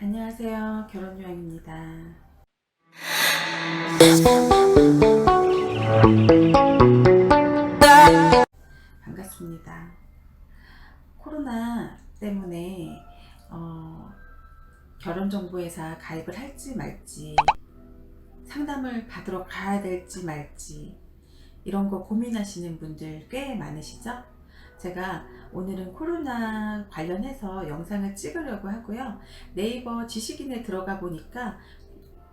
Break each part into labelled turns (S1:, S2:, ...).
S1: 안녕하세요. 결혼요양입니다. 반갑습니다. 코로나 때문에 어, 결혼정보회사 가입을 할지 말지 상담을 받으러 가야 될지 말지 이런 거 고민하시는 분들 꽤 많으시죠? 제가 오늘은 코로나 관련해서 영상을 찍으려고 하고요. 네이버 지식인에 들어가 보니까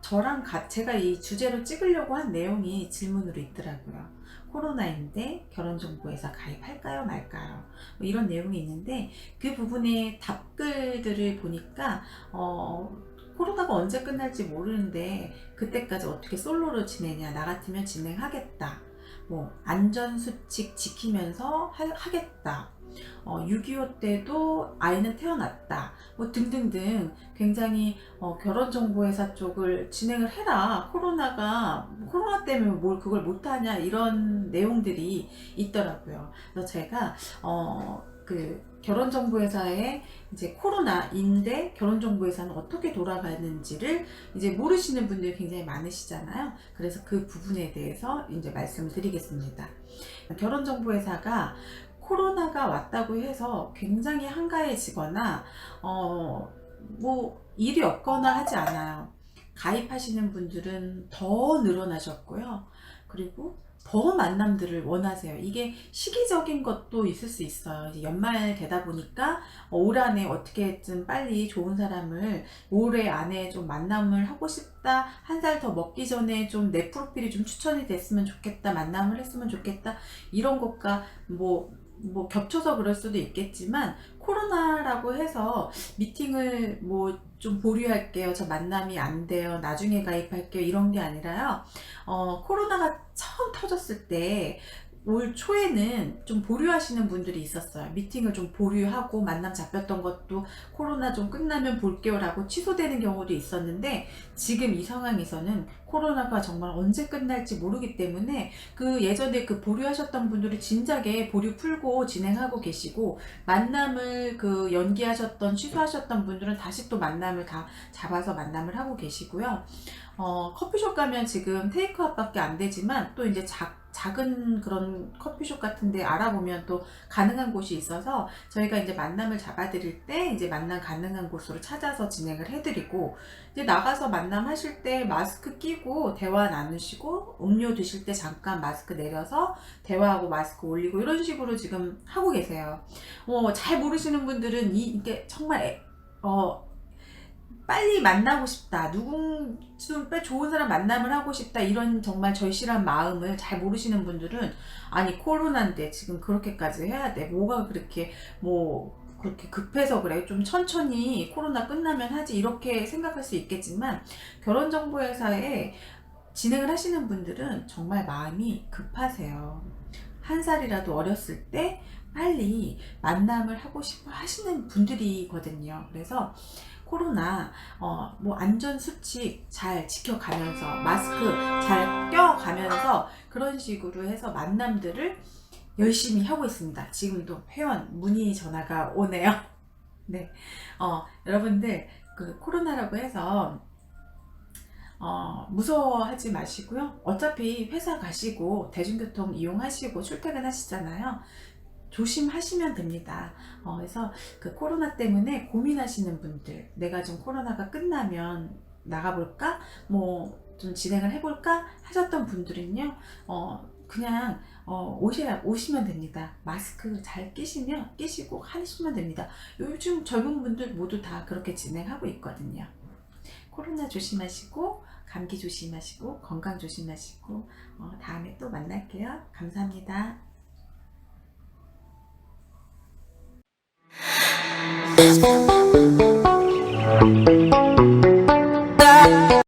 S1: 저랑 가, 제가 이 주제로 찍으려고 한 내용이 질문으로 있더라고요. 코로나인데 결혼정보회사 가입할까요 말까요? 뭐 이런 내용이 있는데 그 부분의 답글들을 보니까 어, 코로나가 언제 끝날지 모르는데 그때까지 어떻게 솔로로 지내냐 나 같으면 진행하겠다 뭐 안전수칙 지키면서 하, 하겠다 어, 6.25 때도 아이는 태어났다. 뭐 등등등 굉장히 어, 결혼정보회사 쪽을 진행을 해라. 코로나가, 코로나 때문에 뭘 그걸 못하냐. 이런 내용들이 있더라고요. 그래서 제가, 어, 그 결혼정보회사에 이제 코로나인데 결혼정보회사는 어떻게 돌아가는지를 이제 모르시는 분들이 굉장히 많으시잖아요. 그래서 그 부분에 대해서 이제 말씀을 드리겠습니다. 결혼정보회사가 코로나가 왔다고 해서 굉장히 한가해지거나 어 뭐 일이 없거나 하지 않아요. 가입하시는 분들은 더 늘어나셨고요. 그리고 더 만남들을 원하세요. 이게 시기적인 것도 있을 수 있어요. 이제 연말 되다 보니까 어, 올 안에 어떻게든 빨리 좋은 사람을 올해 안에 좀 만남을 하고 싶다. 한 살 더 먹기 전에 좀 내 프로필이 좀 추천이 됐으면 좋겠다. 만남을 했으면 좋겠다. 이런 것과 뭐 뭐 겹쳐서 그럴 수도 있겠지만 코로나라고 해서 미팅을 뭐 좀 보류할게요. 저 만남이 안 돼요. 나중에 가입할게요. 이런 게 아니라요. 어, 코로나가 처음 터졌을 때 올 초에는 좀 보류하시는 분들이 있었어요. 미팅을 좀 보류하고 만남 잡혔던 것도 코로나 좀 끝나면 볼게요라고 취소되는 경우도 있었는데 지금 이 상황에서는 코로나가 정말 언제 끝날지 모르기 때문에 그 예전에 그 보류하셨던 분들이 진작에 보류 풀고 진행하고 계시고 만남을 그 연기하셨던 취소하셨던 분들은 다시 또 만남을 다 잡아서 만남을 하고 계시고요. 어, 커피숍 가면 지금 테이크아웃밖에 안 되지만 또 이제 작, 작은 그런 커피숍 같은데 알아보면 또 가능한 곳이 있어서 저희가 이제 만남을 잡아드릴 때 이제 만남 가능한 곳으로 찾아서 진행을 해드리고 이제 나가서 만남하실 때 마스크 끼고 대화 나누시고 음료 드실 때 잠깐 마스크 내려서 대화하고 마스크 올리고 이런 식으로 지금 하고 계세요. 어, 잘 모르시는 분들은 이, 이게 정말 애- 어, 빨리 만나고 싶다. 누군 좀 좋은 사람 만남을 하고 싶다. 이런 정말 절실한 마음을 잘 모르시는 분들은 아니 코로나인데 지금 그렇게까지 해야 돼. 뭐가 그렇게 뭐 그렇게 급해서 그래. 좀 천천히 코로나 끝나면 하지. 이렇게 생각할 수 있겠지만 결혼정보회사에 진행을 하시는 분들은 정말 마음이 급하세요. 한 살이라도 어렸을 때 빨리 만남을 하고 싶어 하시는 분들이거든요. 그래서 코로나 어, 뭐 안전 수칙 잘 지켜가면서 마스크 잘 껴가면서 그런 식으로 해서 만남들을 열심히 하고 있습니다. 지금도 회원 문의 전화가 오네요. 네, 어, 여러분들 그 코로나라고 해서 어, 무서워하지 마시고요. 어차피 회사 가시고 대중교통 이용하시고 출퇴근하시잖아요. 조심하시면 됩니다. 어, 그래서 그 코로나 때문에 고민하시는 분들, 내가 좀 코로나가 끝나면 나가볼까? 뭐 좀 진행을 해볼까? 하셨던 분들은요, 어, 그냥 어, 오셔야 오시면 됩니다. 마스크 잘 끼시면 끼시고 하시면 됩니다. 요즘 젊은 분들 모두 다 그렇게 진행하고 있거든요. 코로나 조심하시고 감기 조심하시고 건강 조심하시고 어, 다음에 또 만날게요. 감사합니다.
S2: Thank you.